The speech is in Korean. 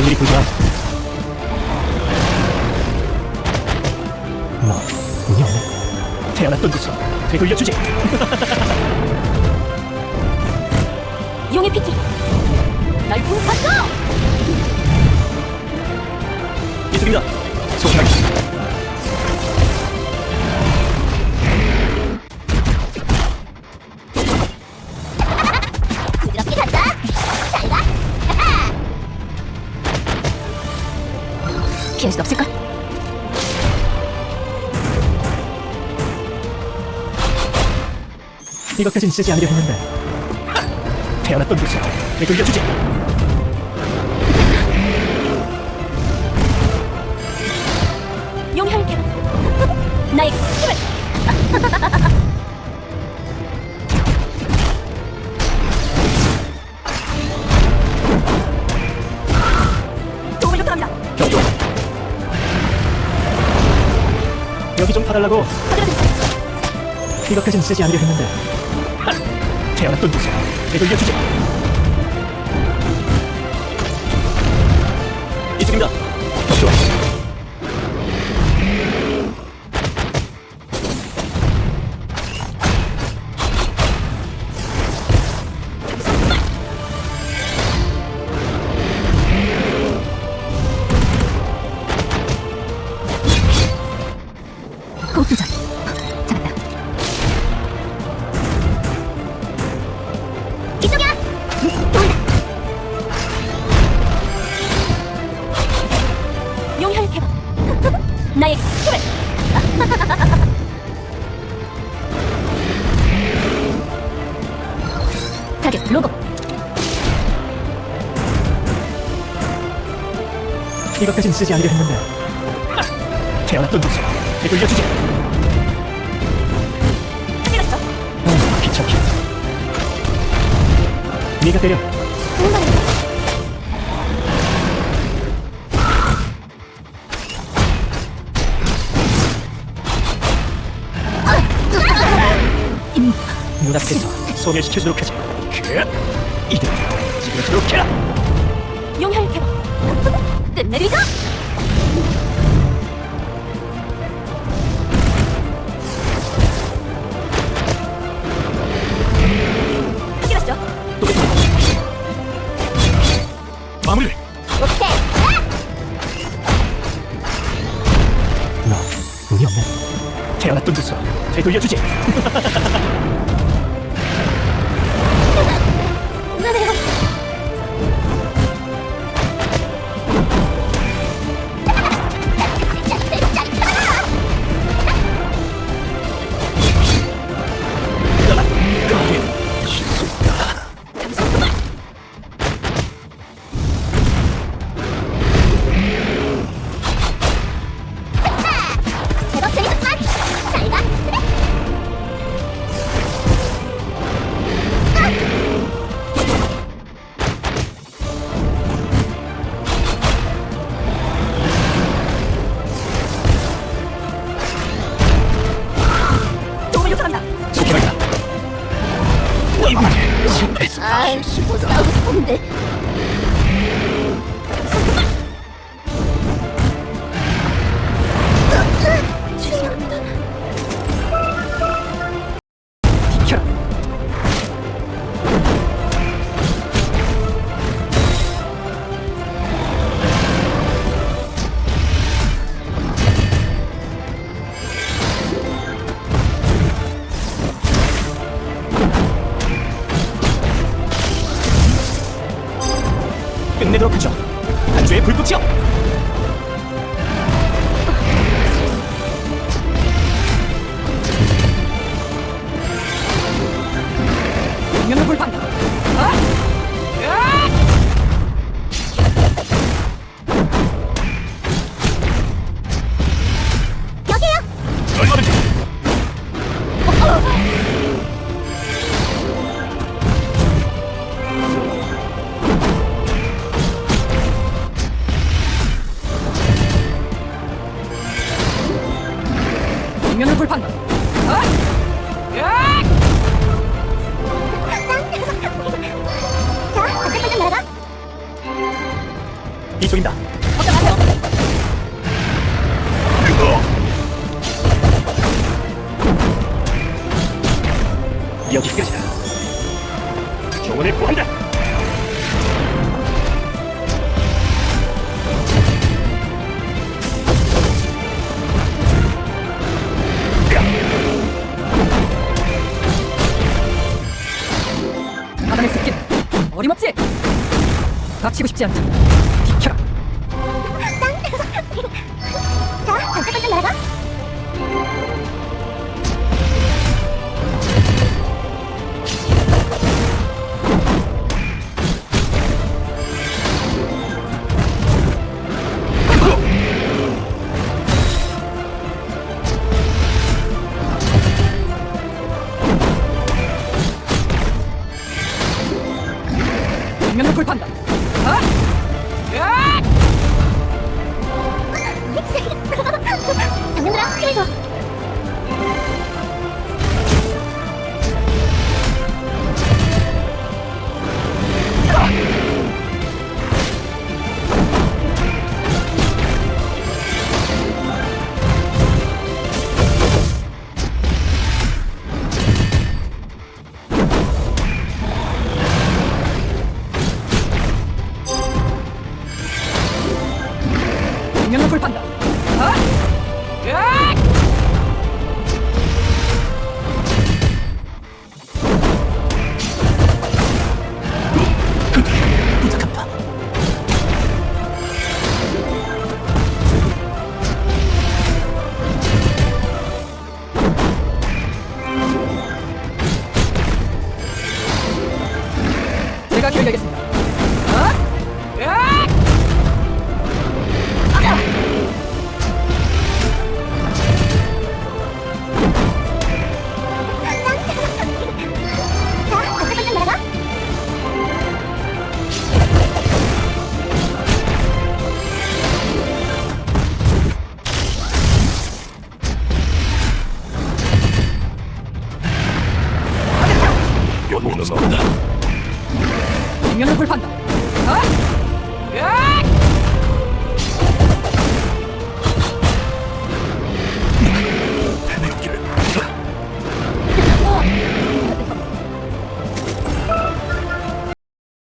비밀이 부족한 뭐 운이 없네 태어났던 데서 되돌려주지 피할 수 없을걸? 이것까진 쓰지 않으려 했는데 하! 태어났던 데서 되돌려주지 용혈 나의 힘을 봐달라고 이것까진 쓰지 않으려 했는데 하! 태어났던 데서 되돌려주지 이승입니다 용혈 개방 나의 힘을 타겟 로고 이것까진 쓰지 않으려 했는데. 하! 태어났던 데서 되돌려주지 네가 때려 눈앞에서 소멸시켜주도록 하지. 그, 이들 찌그러지도록 해라. 용혈 개방 끝내리자 마무리. 너 운이 없네. 태어났던 데서 되돌려주지 실패했어 아이 뭐 싸우고 싶었는데 끝내도록 하죠. 한주의 불꽃이여. 공연을 불판 여 졸린다. 걱정하세요. 여기 끝이다. 조언을 구한다. 바닥에 습긴 어림없지. 다치고 싶지 않다. 정면을 불판다 아! 야! 장면들아, 힘을 줘. 정면을 불판다 아! 야!